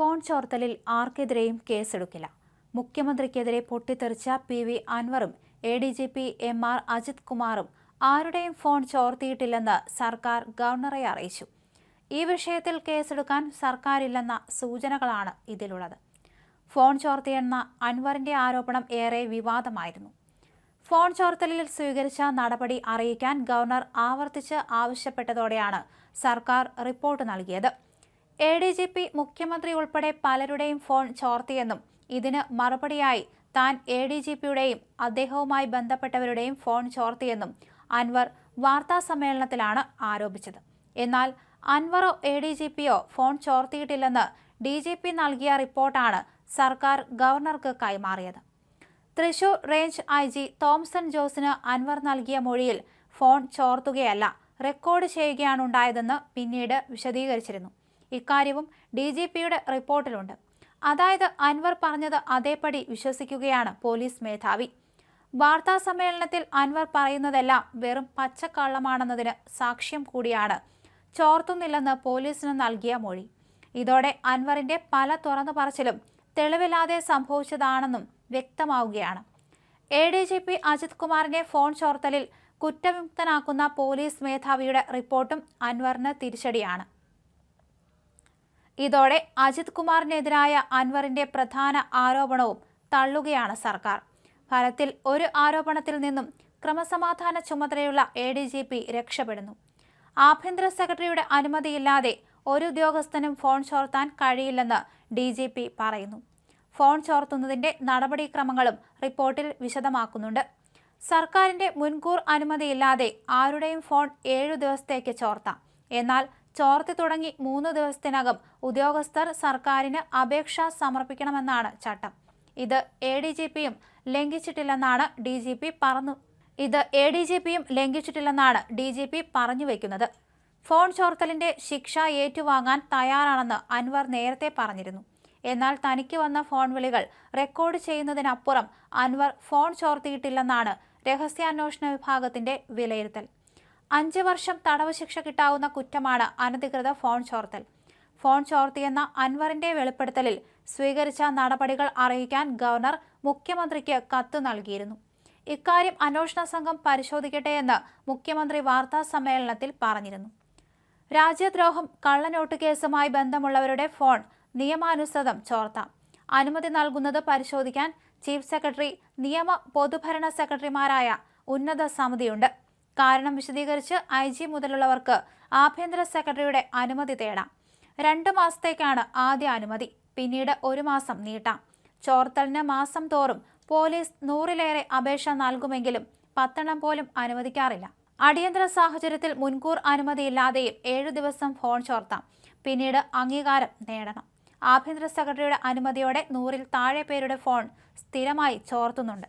Phone ചോർത്തലിൽ ആർക്കെതിരെയും കേസെടുക്കില്ല. മുഖ്യമന്ത്രിക്കെതിരെ പൊട്ടിത്തെറിച്ച P V അൻവറും A D G P M R Ajith കുമാറും ആരുടെയും ഫോൺ ചോർത്തിയിട്ടില്ലെന്ന് സർക്കാർ ഗവർണറെ അറിയിച്ചു. ഈ വിഷയത്തിൽ കേസെടുക്കാൻ സർക്കാരില്ലെന്ന സൂചനകളാണ് ഇതിലുള്ളത്. ഫോൺ ചോർത്തിയെന്ന അൻവറിന്റെ ആരോപണം ഏറെ വിവാദമായിരുന്നു. ഫോൺ ചോർത്തലിൽ സ്വീകരിച്ച നടപടി അറിയിക്കാൻ ഗവർണർ ആവർത്തിച്ച് ആവശ്യപ്പെട്ടതോടെയാണ് സർക്കാർ റിപ്പോർട്ട് നൽകിയത്. എ ഡി ജി പി മുഖ്യമന്ത്രി ഉൾപ്പെടെ പലരുടെയും ഫോൺ ചോർത്തിയെന്നും ഇതിന് മറുപടിയായി താൻ എ ഡി ജി പിയുടെയും അദ്ദേഹവുമായി ബന്ധപ്പെട്ടവരുടെയും ഫോൺ ചോർത്തിയെന്നും അൻവർ വാർത്താ സമ്മേളനത്തിലാണ് ആരോപിച്ചത്. എന്നാൽ അൻവറോ എ ഡി ജി പിയോ ഫോൺ ചോർത്തിയിട്ടില്ലെന്ന് ഡി ജി പി നൽകിയ റിപ്പോർട്ടാണ് സർക്കാർ ഗവർണർക്ക് കൈമാറിയത്. Thrissur range I G Thomson ജോസിന് Anwar നൽകിയ മൊഴിയിൽ ഫോൺ ചോർത്തുകയല്ല റെക്കോർഡ് ചെയ്യുകയാണുണ്ടായതെന്ന് പിന്നീട് വിശദീകരിച്ചിരുന്നു. ഇക്കാര്യവും ഡി ജി പിയുടെ റിപ്പോർട്ടിലുണ്ട്. അതായത് അൻവർ പറഞ്ഞത് അതേപടി വിശ്വസിക്കുകയാണ് പോലീസ് മേധാവി. വാർത്താ സമ്മേളനത്തിൽ അൻവർ പറയുന്നതെല്ലാം വെറും പച്ചക്കള്ളമാണെന്നതിന് സാക്ഷ്യം കൂടിയാണ്. ചോർത്തുന്നില്ലെന്ന് പോലീസിന് നൽകിയ മൊഴി. ഇതോടെ അൻവറിന്റെ പല തുറന്നു പറച്ചിലും തെളിവില്ലാതെ സംഭവിച്ചതാണെന്നും വ്യക്തമാവുകയാണ്. A D G P Ajith കുമാറിനെ ഫോൺ ചോർത്തലിൽ കുറ്റവിമുക്തനാക്കുന്ന പോലീസ് മേധാവിയുടെ റിപ്പോർട്ടും അൻവറിന് തിരിച്ചടിയാണ്. ഇതോടെ അജിത് കുമാറിനെതിരായ അൻവറിന്റെ പ്രധാന ആരോപണവും തള്ളുകയാണ് സർക്കാർ. ഫലത്തിൽ ഒരു ആരോപണത്തിൽ നിന്നും ക്രമസമാധാന ചുമതലയുള്ള എ ഡി ജി പി രക്ഷപ്പെടുന്നു. ആഭ്യന്തര സെക്രട്ടറിയുടെ അനുമതിയില്ലാതെ ഒരു ഉദ്യോഗസ്ഥനും ഫോൺ ചോർത്താൻ കഴിയില്ലെന്ന് ഡി ജി പി പറയുന്നു. ഫോൺ ചോർത്തുന്നതിന്റെ നടപടിക്രമങ്ങളും റിപ്പോർട്ടിൽ വിശദമാക്കുന്നുണ്ട്. സർക്കാരിന്റെ മുൻകൂർ അനുമതിയില്ലാതെ ആരുടെയും ഫോൺ ഏഴു ദിവസത്തേക്ക് ചോർത്താം. എന്നാൽ ചോർത്തി തുടങ്ങി മൂന്ന് ദിവസത്തിനകം ഉദ്യോഗസ്ഥർ സർക്കാരിന് അപേക്ഷ സമർപ്പിക്കണമെന്നാണ് ചട്ടം. ഇത് എ ഡി ജി പിയും ലംഘിച്ചിട്ടില്ലെന്നാണ് ഡി ജി പി പറഞ്ഞു ഇത് എ ഡി ജി പിയും ലംഘിച്ചിട്ടില്ലെന്നാണ് ഡി ജി പി പറഞ്ഞു വയ്ക്കുന്നത് ഫോൺ ചോർത്തലിന്റെ ശിക്ഷ ഏറ്റുവാങ്ങാൻ തയ്യാറാണെന്ന് അൻവർ നേരത്തെ പറഞ്ഞിരുന്നു. എന്നാൽ തനിക്ക് വന്ന ഫോൺ വിളികൾ റെക്കോർഡ് ചെയ്യുന്നതിനപ്പുറം അൻവർ ഫോൺ ചോർത്തിയിട്ടില്ലെന്നാണ് രഹസ്യാന്വേഷണ വിഭാഗത്തിന്റെ വിലയിരുത്തൽ. അഞ്ച് വർഷം തടവ് ശിക്ഷ കിട്ടാവുന്ന കുറ്റമാണ് അനധികൃത ഫോൺ ചോർത്തൽ. ഫോൺ ചോർത്തിയെന്ന അൻവറിന്റെ വെളിപ്പെടുത്തലിൽ സ്വീകരിച്ച നടപടികൾ അറിയിക്കാൻ ഗവർണർ മുഖ്യമന്ത്രിക്ക് കത്ത് നൽകിയിരുന്നു. ഇക്കാര്യം അന്വേഷണ സംഘം പരിശോധിക്കട്ടെ എന്ന് മുഖ്യമന്ത്രി വാർത്താ സമ്മേളനത്തിൽ പറഞ്ഞിരുന്നു. രാജ്യദ്രോഹം കള്ളനോട്ട് കേസുമായി ബന്ധമുള്ളവരുടെ ഫോൺ നിയമാനുസൃതം ചോർത്താം. അനുമതി നൽകുന്നത് പരിശോധിക്കാൻ ചീഫ് സെക്രട്ടറി നിയമ പൊതുഭരണ സെക്രട്ടറിമാരായ ഉന്നത സമിതിയുണ്ട്. കാരണം വിശദീകരിച്ച് ഐ ജി മുതലുള്ളവർക്ക് ആഭ്യന്തര സെക്രട്ടറിയുടെ അനുമതി തേടാം. രണ്ട് മാസത്തേക്കാണ് ആദ്യ അനുമതി. പിന്നീട് ഒരു മാസം നീട്ടാം. ചോർത്തലിന് മാസം തോറും പോലീസ് നൂറിലേറെ അപേക്ഷ നൽകുമെങ്കിലും പത്തെണ്ണം പോലും അനുവദിക്കാറില്ല. അടിയന്തര സാഹചര്യത്തിൽ മുൻകൂർ അനുമതിയില്ലാതെയും ഏഴു ദിവസം ഫോൺ ചോർത്താം. പിന്നീട് അംഗീകാരം നേടണം. ആഭ്യന്തര സെക്രട്ടറിയുടെ അനുമതിയോടെ നൂറിൽ താഴെ പേരുടെ ഫോൺ സ്ഥിരമായി ചോർത്തുന്നുണ്ട്.